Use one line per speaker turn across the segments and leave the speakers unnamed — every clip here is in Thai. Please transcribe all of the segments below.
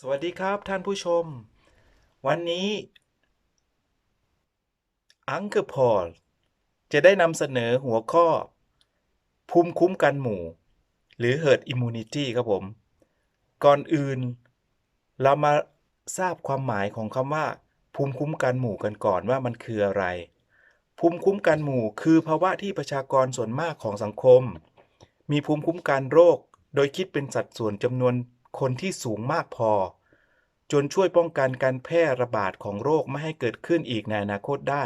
สวัสดีครับท่านผู้ชม วันนี้อังเกอร์พอลจะได้นำเสนอหัวข้อ ภูมิคุ้มกันหมู่ หรือ herd immunity ครับผม ก่อนอื่น เรามาทราบความหมายของคำว่า ภูมิคุ้มกันหมู่กันก่อนว่ามันคืออะไร ภูมิคุ้มกันหมู่คือภาวะที่ประชากรส่วนมากของสังคม มีภูมิคุ้มกันโรค โดยคิดเป็นสัดส่วนจำนวน คนที่สูงมากพอ จนช่วยป้องกันการแพร่ระบาดของโรคไม่ให้เกิดขึ้นอีกในอนาคตได้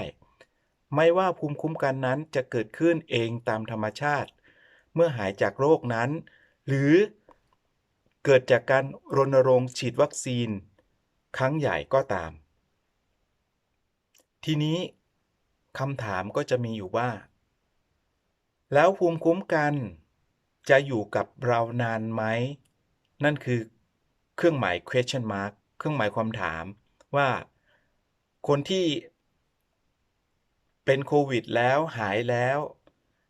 ไม่ว่าภูมิคุ้มกันนั้นจะเกิดขึ้นเองตามธรรมชาติ เมื่อหายจากโรคนั้น หรือเกิดจากการรณรงค์ฉีดวัคซีน ครั้งใหญ่ก็ตาม ทีนี้คำถามก็จะมีอยู่ว่า แล้วภูมิคุ้มกันจะอยู่กับเรานานไหม นั่นคือเครื่องหมาย question mark เครื่องหมายความถามว่าคนที่เป็นโควิดแล้วหายแล้ว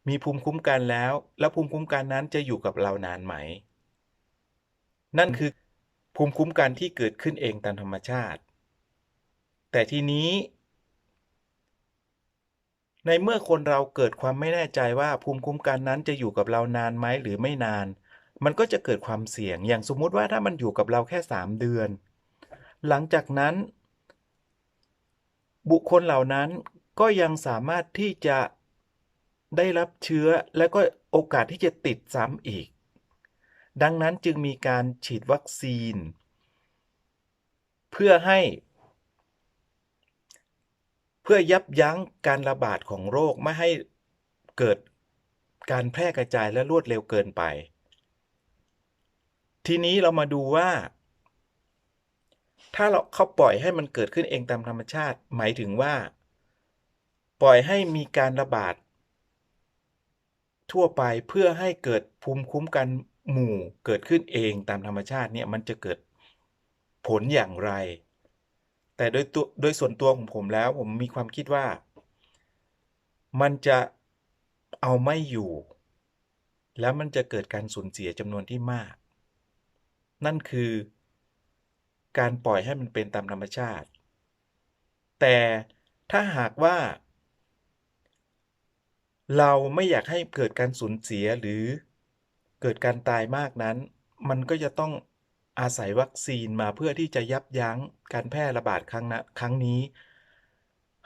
มีภูมิคุ้มกันแล้ว แล้วภูมิคุ้มกันนั้นจะอยู่กับเรานานไหม นั่นคือภูมิคุ้มกันที่เกิดขึ้นเองตามธรรมชาติ แต่ทีนี้ ในเมื่อคนเราเกิดความไม่แน่ใจว่าภูมิคุ้มกันนั้นจะอยู่กับเรานานไหมหรือไม่นาน มันก็จะเกิดความเสี่ยงอย่างสมมุติว่าถ้ามันอยู่กับเราแค่ 3 เดือน หลังจากนั้น บุคคลเหล่านั้นก็ยังสามารถที่จะได้รับเชื้อและก็โอกาสที่จะติดซ้ำอีก ดังนั้นจึงมีการฉีดวัคซีน เพื่อให้ เพื่อยับยั้งการระบาดของโรคไม่ให้เกิดการแพร่กระจายและรวดเร็วเกินไป ทีนี้เรามาดูว่า ถ้าเราเขาปล่อยให้มันเกิดขึ้นเองตามธรรมชาติ หมายถึงว่า ปล่อยให้มีการระบาด ทั่วไปเพื่อให้เกิดภูมิคุ้มกันหมู่เกิดขึ้นเองตามธรรมชาติเนี่ยมันจะเกิดผลอย่างไร แต่โดยตัวโดยส่วนตัวของผมแล้ว ผมมีความคิดว่า มันจะเอาไม่อยู่ แล้วมันจะเกิดการสูญเสียจำนวนที่มาก นั่นคือ การปล่อยให้มันเป็นตามธรรมชาติ แต่ถ้าหากว่า เราไม่อยากให้เกิดการสูญเสียหรือเกิดการตายมากนั้น มันก็จะต้องอาศัยวัคซีนมาเพื่อที่จะยับยั้งการแพร่ระบาดครั้งนะครั้งนี้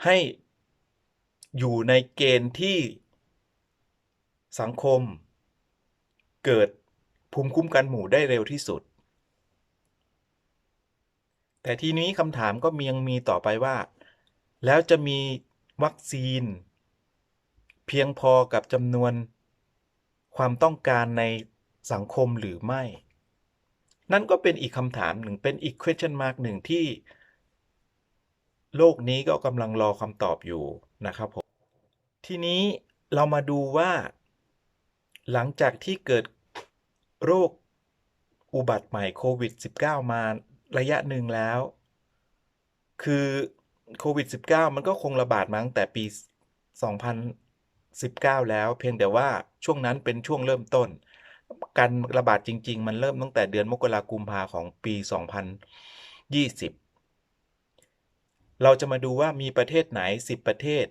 ให้อยู่ในเกณฑ์ที่สังคม เกิดภูมิคุ้มกันหมู่ได้เร็วที่สุด แต่ทีนี้คำถามก็มียังมีต่อไปว่า แล้วจะมีวัคซีน เพียงพอกับจำนวนความต้องการในสังคมหรือไม่ นั่นก็เป็นอีกคำถามหนึ่งเป็นอีก question mark หนึ่งที่ โลกนี้ก็กำลังรอคำตอบอยู่นะครับผม ทีนี้เรามาดูว่า หลังจากที่เกิดโรคอุบัติใหม่โควิด -19 มา ระยะหนึ่งแล้ว คือโควิด -19 มันก็คงระบาดมาตั้งแต่ปี 2019 แล้ว เพียงแต่ว่าช่วงนั้นเป็นช่วงเริ่มต้น การระบาดจริง ๆ มันเริ่มตั้งแต่เดือนมกราคมกุมภาของปี 2020 เราจะมาดูว่ามีประเทศไหน 10 ประเทศ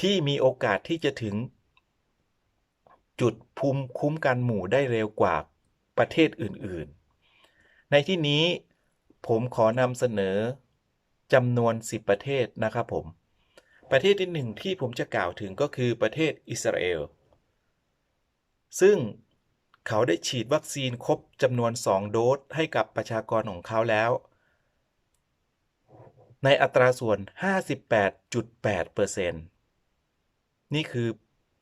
ที่มีโอกาสที่จะถึงจุดภูมิคุ้มกันหมู่ได้เร็วกว่าประเทศอื่น ๆ ในที่นี้ผมขอนำเสนอจำนวน 10 ประเทศนะครับผม ประเทศที่หนึ่งที่ผมจะกล่าวถึงก็คือประเทศอิสราเอล ซึ่งเขาได้ฉีดวัคซีนครบจำนวน 2 โดสให้กับประชากรของเขาแล้ว ในอัตราส่วน 58.8%นี่คือ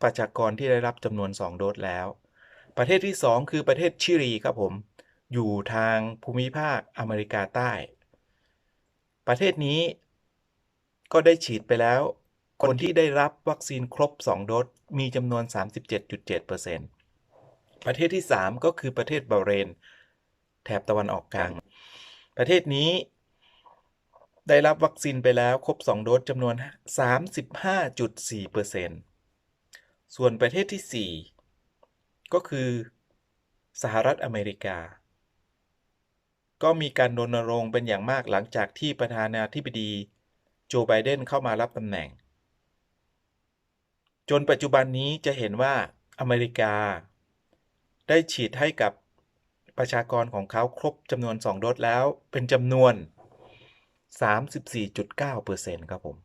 ประชากรที่ได้รับจำนวน 2 โดสแล้ว ประเทศที่ 2 คือประเทศชิลีครับผม อยู่ทางภูมิภาคอเมริกาใต้ ประเทศนี้ก็ได้ฉีดไปแล้ว คนที่ได้รับวัคซีนครบ 2 โดสมีจำนวน 37.7%ประเทศที่ 3 ก็คือประเทศบาเรน แถบตะวันออกกลาง ประเทศนี้ได้รับวัคซีนไปแล้วครบ 2 โดสจำนวน 35.4%ส่วนประเทศที่ 4 ก็คือสหรัฐอเมริกา ก็มีการรณรงค์เป็นอย่างมากหลังจากที่ประธานาธิบดีโจไบเดนเข้ามารับตำแหน่ง จนปัจจุบันนี้จะเห็นว่าอเมริกา ได้ฉีดให้กับประชากรของเขาครบจำนวน 2 โดสแล้วเป็นจำนวน 34.9%ครับผม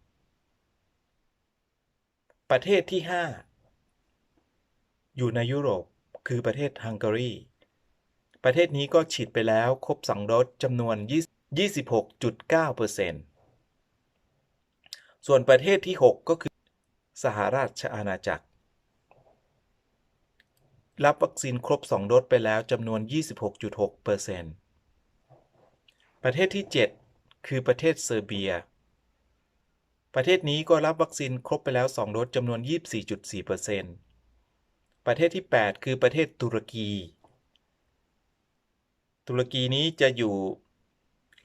ประเทศที่ 5 อยู่ในยุโรปคือประเทศฮังการี ประเทศนี้ก็ฉีดไปแล้วครบ2โดสจำนวน 26.9%ส่วนประเทศที่ 6 ก็คือสหราชอาณาจักร รับวัคซีนครบ 2 โดสไปแล้วจำนวน 26.6%ประเทศที่ 7 คือประเทศเซอร์เบีย ประเทศนี้ก็รับวัคซีนครบไปแล้ว 2 โดสจำนวน 24.4%ประเทศที่ 8 คือประเทศตุรกี ตุรกีนี้จะอยู่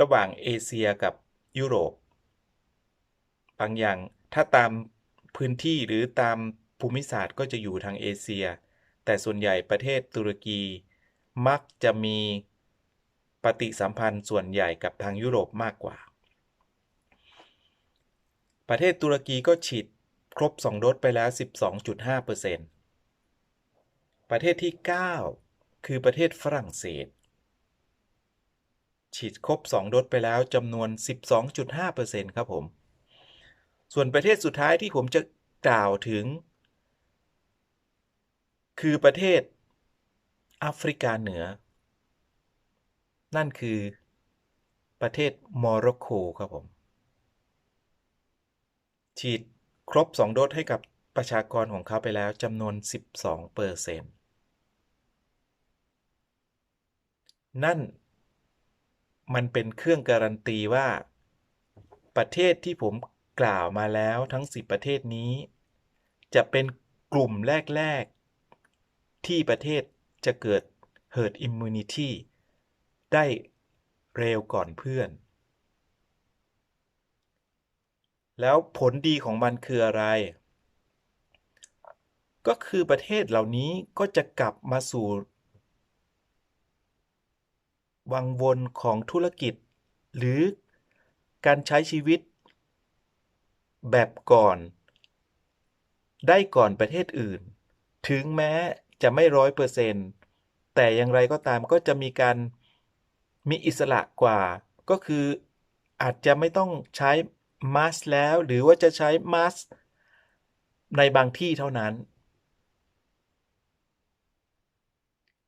ระหว่างเอเชียกับยุโรป บางอย่างถ้าตามพื้นที่หรือตามภูมิศาสตร์ก็จะอยู่ทางเอเชีย แต่ส่วนใหญ่ประเทศตุรกีมักจะมีปฏิสัมพันธ์ส่วนใหญ่กับทางยุโรปมากกว่า ประเทศตุรกีก็ฉีดครบ 2 โดสไปแล้ว 12.5%ประเทศที่ 9 คือประเทศฝรั่งเศส ฉีดครบ 2 โดสไปแล้วจำนวน 12.5%ครับผม ส่วนประเทศสุดท้ายที่ผมจะกล่าวถึง คือประเทศแอฟริกาเหนือ นั่นคือประเทศโมร็อกโกครับผม ฉีดครบ 2 โดสให้กับประชากรของเขาไปแล้วจำนวน 12เปอร์เซ็นต์นั่น มันเป็นเครื่องการันตีว่า ประเทศที่ผมกล่าวมาแล้วทั้ง 10 ประเทศนี้ จะเป็นกลุ่มแรก ๆ ที่ประเทศจะเกิด herd immunity ได้เร็วก่อนเพื่อน แล้วผลดีของมันคืออะไร ก็คือประเทศเหล่านี้ก็จะกลับมาสู่ วังวนของธุรกิจ หรือการใช้ชีวิต แบบก่อน ได้ก่อนประเทศอื่น ถึงแม้จะไม่ร้อยเปอร์เซนต์แต่อย่างไรก็ตามก็จะมีการมีอิสระกว่า ก็คืออาจจะไม่ต้องใช้มาสแล้ว หรือว่าจะใช้มาสในบางที่เท่านั้น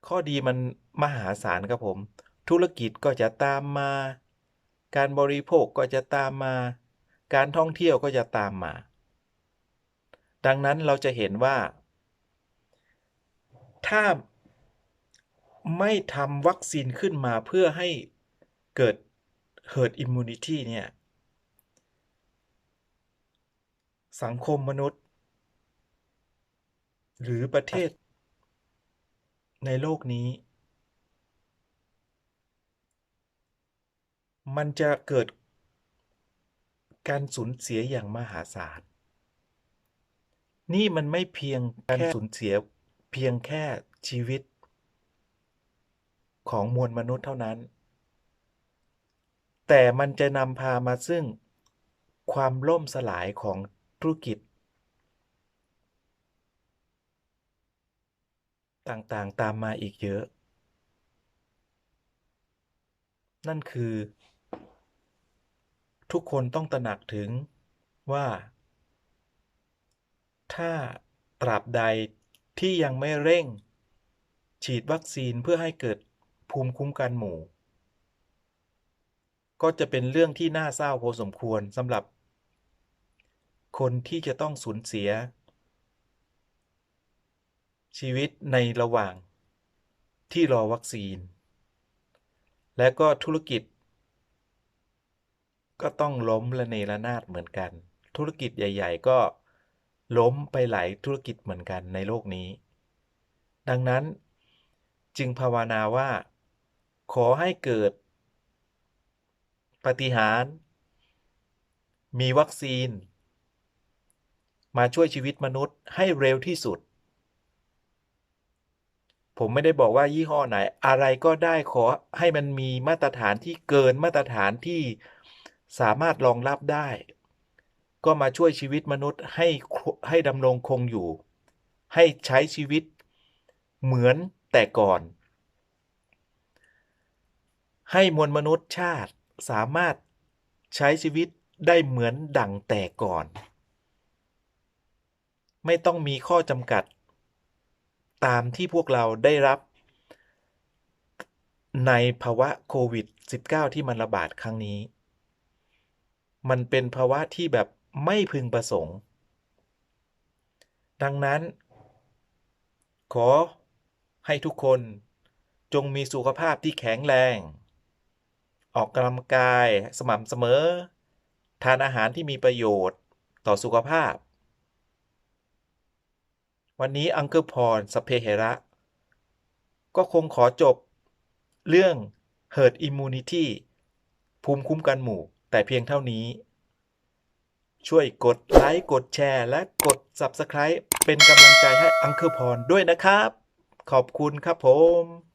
ข้อดีมันมหาศาลครับผม ธุรกิจก็จะตามมา การบริโภคก็จะตามมา การท่องเที่ยวก็จะตามมา ดังนั้นเราจะเห็นว่า ถ้าไม่ทำวัคซีนขึ้นมาเพื่อให้เกิด herd immunity เนี่ย สังคมมนุษย์ หรือประเทศในโลกนี้ มันจะเกิดการสูญเสียอย่างมหาศาล นี่มันไม่เพียงการสูญเสียเพียงแค่ชีวิต ของมวลมนุษย์เท่านั้น แต่มันจะนำพามาซึ่งความล่มสลายของธุรกิจ ต่างๆตามมาอีกเยอะ นั่นคือ ทุกคนต้องตระหนักถึงว่า ถ้าตราบใดที่ยังไม่เร่ง ฉีดวัคซีนเพื่อให้เกิดภูมิคุ้มกันหมู่ ก็จะเป็นเรื่องที่น่าเศร้าพอสมควรสำหรับ คนที่จะต้องสูญเสีย ชีวิตในระหว่างที่รอวัคซีน และก็ธุรกิจ ก็ต้องล้มระเนระนาดเหมือนกัน ธุรกิจใหญ่ ๆ ก็ล้มไปหลายธุรกิจเหมือนกันในโลกนี้ ดังนั้นจึงภาวนาว่า ขอให้เกิด ปฏิหาร มีวัคซีน มาช่วยชีวิตมนุษย์ให้เร็วที่สุด ผมไม่ได้บอกว่ายี่ห้อไหน อะไรก็ได้ขอให้มันมีมาตรฐานที่เกินมาตรฐานที่ สามารถรองรับได้ ก็มาช่วยชีวิตมนุษย์ให้ให้ดำรงคงอยู่ ให้ใช้ชีวิตเหมือนแต่ก่อน ให้มวลมนุษย์ชาติสามารถใช้ชีวิตได้เหมือนดั่งแต่ก่อน ไม่ต้องมีข้อจำกัด ตามที่พวกเราได้รับในภาวะโควิด -19 ที่มันระบาดครั้งนี้ มันเป็นภาวะที่แบบไม่พึงประสงค์ ดังนั้น ขอให้ทุกคนจงมีสุขภาพที่แข็งแรง ออกกำลังกายสม่ำเสมอ ทานอาหารที่มีประโยชน์ต่อสุขภาพ วันนี้อังเคิลพรสเพเหระ ก็คงขอจบเรื่อง herd immunity ภูมิคุ้มกันหมู่ แต่เพียงเท่านี้ ช่วยกดไลค์กดแชร์ และกด Subscribe เป็นกำลังใจให้อังเคอร์พรด้วยนะครับ ขอบคุณครับผม